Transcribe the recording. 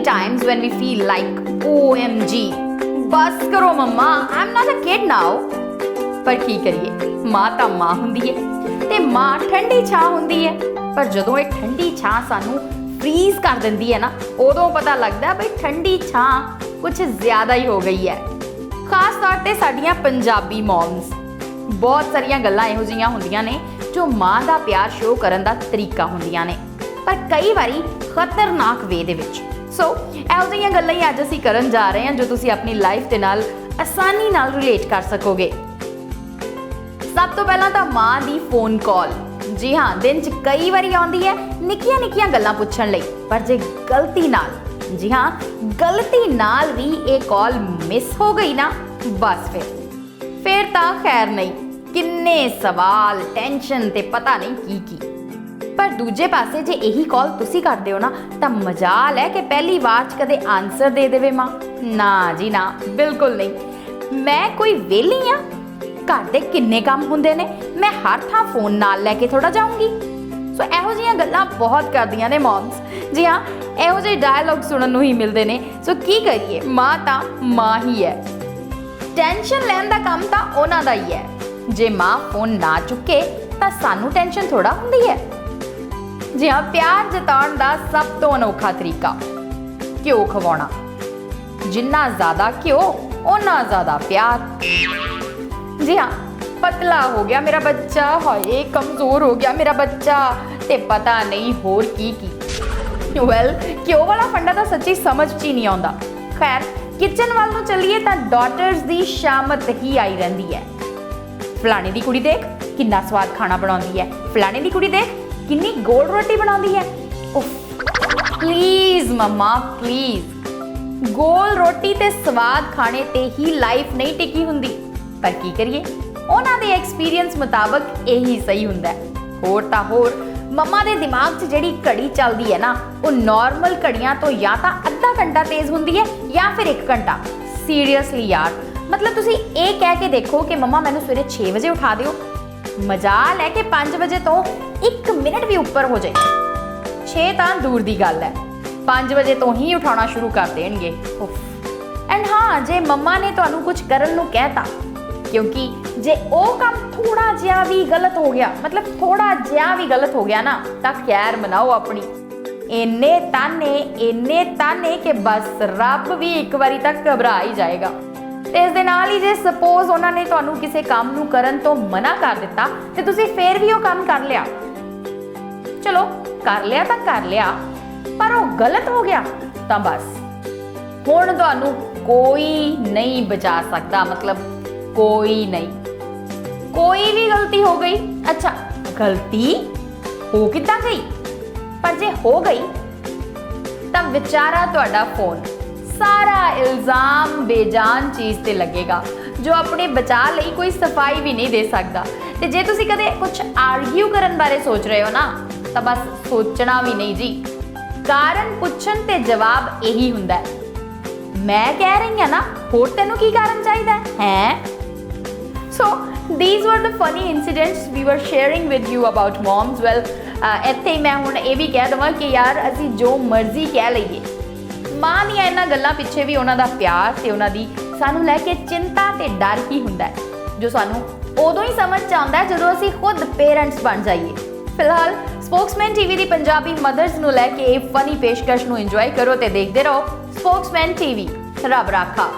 many times when we feel like, OMG, ਬਸ ਕਰੋ ਮੰਮਾ I'm not a kid now. ਪਰ ਕੀ ਕਰੀਏ? ਮਾਂ ਤਾਂ ਮਾਂ ਹੁੰਦੀ ਹੈ ਤੇ ਮਾਂ ਠੰਡੀ ਛਾਂ ਹੁੰਦੀ ਹੈ। ਪਰ ਜਦੋਂ ਇਹ ਠੰਡੀ ਛਾਂ ਸਾਨੂੰ ਫ੍ਰੀਜ਼ ਕਰ ਦਿੰਦੀ ਹੈ ਨਾ ਉਦੋਂ ਪਤਾ ਲੱਗਦਾ ਬਈ ਠੰਡੀ ਛਾਂ ਕੁਝ ਜ਼ਿਆਦਾ ਹੀ ਹੋ ਗਈ ਹੈ। ਖਾਸ ਤੌਰ ਤੇ ਸਾਡੀਆਂ ਪੰਜਾਬੀ ਮੌਮਸ ਬਹੁਤ ਸਾਰੀਆਂ ਗੱਲਾਂ ਇਹੋ ਜਿਹੀਆਂ ਹੁੰਦੀਆਂ ਨੇ ਜੋ ਮਾਂ ਦਾ ਪਿਆਰ ਸ਼ੋਅ ਕਰਨ ਦਾ ਤਰੀਕਾ ਹੁੰਦੀਆਂ ਨੇ। ਪਰ ਕਈ ਵਾਰੀ ਖਤਰਨਾਕ ਵੇ ਦੇ ਵਿੱਚ ਸੋ ਇਹੋ ਜਿਹੀਆਂ ਗੱਲਾਂ ਹੀ ਅੱਜ ਅਸੀਂ ਕਰਨ ਜਾ ਰਹੇ ਹਾਂ ਜੋ ਤੁਸੀਂ ਆਪਣੀ ਲਾਈਫ ਦੇ ਨਾਲ ਆਸਾਨੀ ਨਾਲ ਰਿਲੇਟ ਕਰ ਸਕੋਗੇ। ਸਭ ਤੋਂ ਪਹਿਲਾਂ ਤਾਂ ਮਾਂ ਦੀ ਫੋਨ ਕਾਲ ਜੀ ਹਾਂ, ਦਿਨ 'ਚ ਕਈ ਵਾਰੀ ਆਉਂਦੀ ਹੈ ਨਿੱਕੀਆਂ ਨਿੱਕੀਆਂ ਗੱਲਾਂ ਪੁੱਛਣ ਲਈ, ਪਰ ਜੇ ਗਲਤੀ ਨਾਲ, ਜੀ ਹਾਂ, ਗਲਤੀ ਨਾਲ ਵੀ ਇਹ ਕਾਲ ਮਿਸ ਹੋ ਗਈ ਨਾ, ਬਸ ਫਿਰ। ਫਿਰ ਤਾਂ ਖੈਰ ਨਹੀਂ, ਕਿੰਨੇ ਸਵਾਲ ਟੈਨਸ਼ਨ ਤੇ ਪਤਾ ਨਹੀਂ ਕੀ ਕੀ ਪਰ ਦੂਜੇ ਪਾਸੇ ਜੇ ਇਹੀ ਕਾਲ ਤੁਸੀਂ ਕਰਦੇ ਹੋ ਨਾ, ਤਾਂ ਮਜਾਲ ਹੈ ਕਿ ਪਹਿਲੀ ਵਾਰ 'ਚ ਕਦੇ ਆਨਸਰ ਦੇ ਦੇਵੇ ਮਾਂ। ਨਾ ਜੀ ਨਾ, ਬਿਲਕੁਲ ਨਹੀਂ। ਮੈਂ ਕੋਈ ਵਿਹਲੀ ਆ? ਘਰ ਦੇ ਕਿੰਨੇ ਕੰਮ ਹੁੰਦੇ ਨੇ? ਮੈਂ ਹਰ ਥਾਂ ਫੋਨ ਨਾਲ ਲੈ ਕੇ ਥੋੜਾ ਜਾਊਂਗੀ। ਸੋ ਇਹੋ ਜਿਹੀਆਂ ਗੱਲਾਂ ਬਹੁਤ ਕਰਦੀਆਂ ਨੇ ਮੌਮਸ ਜੀ ਹਾਂ, ਇਹੋ ਜਿਹੇ ਡਾਇਲੌਗ ਸੁਣਨ ਨੂੰ ਹੀ ਮਿਲਦੇ ਨੇ। ਸੋ ਕੀ ਕਰੀਏ? ਮਾਂ ਤਾਂ ਮਾਂ ਹੀ ਹੈ। ਟੈਨਸ਼ਨ ਲੈਣ ਦਾ ਕੰਮ ਤਾਂ ਉਹਨਾਂ ਦਾ ਹੀ ਹੈ। ਜੇ ਮਾਂ ਫੋਨ ਨਾ ਚੁੱਕੇ, ਤਾਂ ਸਾਨੂੰ ਟੈਨਸ਼ਨ ਥੋੜਾ ਹੁੰਦੀ ਹੈ। ਜੀ ਹਾਂ ਪਿਆਰ ਜਤਾਉਣ ਦਾ ਸਭ ਤੋਂ ਅਨੋਖਾ ਤਰੀਕਾ, ਘਿਓ ਖਵਾਉਣਾ। ਜਿੰਨਾ ਜ਼ਿਆਦਾ ਘਿਓ ਉਹਨਾਂ ਜ਼ਿਆਦਾ ਪਿਆਰ। ਜੀ ਹਾਂ, ਪਤਲਾ ਹੋ ਗਿਆ ਮੇਰਾ ਬੱਚਾ, ਹਾਏ, ਕਮਜ਼ੋਰ ਹੋ ਗਿਆ ਮੇਰਾ ਬੱਚਾ, ਤੇ ਪਤਾ ਨਹੀਂ ਹੋਰ ਕੀ ਕੀ। ਵੈਲ ਘਿਓ ਵਾਲਾ ਫੰਡਾ ਤਾਂ ਸੱਚੀ ਸਮਝ 'ਚ ਹੀ ਨਹੀਂ ਆਉਂਦਾ। ਖੈਰ ਕਿਚਨ ਵੱਲ ਨੂੰ ਚੱਲੀਏ ਤਾਂ ਡਾਟਰਸ ਦੀ ਸ਼ਾਮਤ ਹੀ ਆਈ ਰਹਿੰਦੀ ਹੈ। ਫਲਾਣੇ ਦੀ ਕੁੜੀ ਦੇਖ, ਕਿੰਨਾ ਸਵਾਦ ਖਾਣਾ ਬਣਾਉਂਦੀ ਹੈ। ਫਲਾਣੇ ਦੀ ਕੁੜੀ ਦੇਖ ਕਿੰਨੀ ਗੋਲ ਰੋਟੀ ਬਣਾਉਂਦੀ ਹੈ? ਉਫ ਪਲੀਜ਼ ਮਮਾ ਪਲੀਜ਼ ਗੋਲ ਰੋਟੀ ਤੇ ਸਵਾਦ ਖਾਣੇ ਤੇ ਹੀ ਲਾਈਫ ਨਹੀਂ ਟਿਕੀ ਹੁੰਦੀ। ਪਰ ਕੀ ਕਰੀਏ? ਉਹਨਾਂ ਦੇ ਐਕਸਪੀਰੀਅੰਸ ਮੁਤਾਬਕ ਇਹੀ ਸਹੀ ਹੁੰਦਾ ਹੈ। ਹੋਰ ਤਾਂ ਹੋਰ, ਮਮਾ ਦੇ ਦਿਮਾਗ 'ਚ ਜਿਹੜੀ ਘੜੀ ਚੱਲਦੀ ਹੈ ਨਾ, ਉਹ ਨਾਰਮਲ ਘੜੀਆਂ ਤੋਂ ਜਾਂ ਤਾਂ ਅੱਧਾ ਘੰਟਾ ਤੇਜ਼ ਹੁੰਦੀ ਹੈ ਜਾਂ ਫਿਰ 1 ਘੰਟਾ। ਸੀਰੀਅਸਲੀ ਯਾਰ, ਮਤਲਬ ਤੁਸੀਂ ਇਹ ਕਹਿ ਕੇ ਦੇਖੋ ਕਿ ਮਮਾ ਮੈਨੂੰ ਸਵੇਰੇ 6 ਵਜੇ ਉਠਾ ਦਿਓ। ਮਜ਼ਾ ਲੈ ਕੇ 5 ਵਜੇ ਤੋਂ 1 ਮਿੰਟ ਵੀ ਉੱਪਰ ਹੋ ਜਾਏ। 6 ਤਾਂ ਦੂਰ ਦੀ ਗੱਲ ਹੈ। 5 ਵਜੇ ਤੋਂ ਹੀ ਉਠਾਉਣਾ ਸ਼ੁਰੂ ਕਰ ਦੇਣਗੇ। ਐਂਡ ਹਾਂ, ਜੇ ਮੰਮਾ ਨੇ ਤੁਹਾਨੂੰ ਕੁਝ ਕਰਨ ਨੂੰ ਕਹਿਤਾ, ਕਿਉਂਕਿ ਜੇ ਉਹ ਕੰਮ ਥੋੜਾ ਜਿਹਾ ਵੀ ਗਲਤ ਹੋ ਗਿਆ, ਮਤਲਬ ਥੋੜਾ ਜਿਹਾ ਵੀ ਗਲਤ ਹੋ ਗਿਆ ਨਾ, ਤਾਂ ਖੈਰ ਮਨਾਓ ਆਪਣੀ। ਇੰਨੇ ਤਾਨੇ ਇੰਨੇ ਤਾਨੇ ਕਿ ਬਸ ਰੱਬ ਵੀ ਇੱਕ ਵਾਰੀ ਤੱਕ ਘਬਰਾ ਹੀ ਜਾਏਗਾ। ਤੇ ਇਸ ਦੇ ਨਾਲ ਹੀ ਜੇ ਸਪੋਜ਼ ਉਹਨਾਂ ਨੇ ਤੁਹਾਨੂੰ ਕਿਸੇ ਕੰਮ ਨੂੰ ਕਰਨ ਤੋਂ ਮਨਾ ਕਰ ਦਿੱਤਾ, ਤੇ ਤੁਸੀਂ ਫੇਰ ਵੀ ਉਹ ਕੰਮ ਕਰ ਲਿਆ। ਚਲੋ, ਕਰ ਲਿਆ ਤਾਂ ਕਰ ਲਿਆ, ਪਰ ਉਹ ਗਲਤ ਹੋ ਗਿਆ, ਤਾਂ ਬਸ। ਹੁਣ ਤੁਹਾਨੂੰ ਕੋਈ ਨਹੀਂ ਬਚਾ ਸਕਦਾ, ਮਤਲਬ ਕੋਈ ਨਹੀਂ। ਕੋਈ ਵੀ ਗਲਤੀ ਹੋ ਗਈ, ਅੱਛਾ, ਗਲਤੀ ਹੋ ਕਿੱਦਾਂ ਗਈ? ਪਰ ਜੇ ਹੋ ਗਈ, ਤਾਂ ਵਿਚਾਰਾ ਤੁਹਾਡਾ ਫੋਨ ਸਾਰਾ ਇਲਜ਼ਾਮ, ਬੇਜਾਨ ਚੀਜ਼ ਤੇ ਲੱਗੇਗਾ, ਜੋ ਆਪਣੇ ਬਚਾ ਲਈ ਕੋਈ ਸਫ਼ਾਈ ਵੀ ਨਹੀਂ ਦੇ ਸਕਦਾ। ਤੇ ਜੇ ਤੁਸੀਂ ਕਦੇ ਕੁਝ ਆਰਗਿਊ ਕਰਨ ਬਾਰੇ ਸੋਚ ਰਹੇ ਹੋ ਨਾ ਤਾਂ ਬਸ ਸੋਚਣਾ ਵੀ ਨਹੀਂ ਜੀ। ਕਾਰਨ ਪੁੱਛਣ ਤੇ ਜਵਾਬ ਇਹੀ ਹੁੰਦਾ ਹੈ। ਮੈਂ ਕਹਿ ਰਹੀ ਹਾਂ ਨਾ ਹੋਰ ਤੈਨੂੰ ਕੀ ਕਾਰਨ ਚਾਹੀਦਾ ਹੈ? ਹੈਂ? These were the funny incidents we were sharing with you about moms. Well, uh, ਇੱਥੇ ਮੈਂ ਹੁਣ ਇਹ ਵੀ ਕਹਿ ਦਵਾਂ ਕਿ ਯਾਰ ਅਸੀਂ ਜੋ ਮਰਜ਼ੀ ਕਹਿ ਲਈਏ। ਮਾਂ ਦੀਆਂ ਇਹਨਾਂ ਗੱਲਾਂ ਪਿੱਛੇ ਵੀ ਉਹਨਾਂ ਦਾ ਪਿਆਰ ਤੇ ਉਹਨਾਂ ਦੀ ਸਾਨੂੰ ਲੈ ਕੇ ਚਿੰਤਾ ਤੇ ਡਰ ਹੀ ਹੁੰਦਾ ਹੈ ਜੋ ਸਾਨੂੰ ਉਦੋਂ ਹੀ ਸਮਝ ਚ ਆਉਂਦਾ ਜਦੋਂ ਅਸੀਂ ਖੁਦ ਪੇਰੈਂਟਸ ਬਣ ਜਾਈਏ। ਫਿਲਹਾਲ ਸਪੋਕਸਮੈਨ ਟੀਵੀ ਦੀ ਪੰਜਾਬੀ ਮਦਰਸ ਨੂੰ ਲੈ ਕੇ ਇਹ ਫਨੀ ਪੇਸ਼ਕਸ਼ ਨੂੰ ਇੰਜੋਏ ਕਰੋ ਤੇ ਦੇਖਦੇ ਰਹੋ ਸਪੋਕਸਮੈਨ ਟੀਵੀ ਰੱਬ ਰਾਖਾ।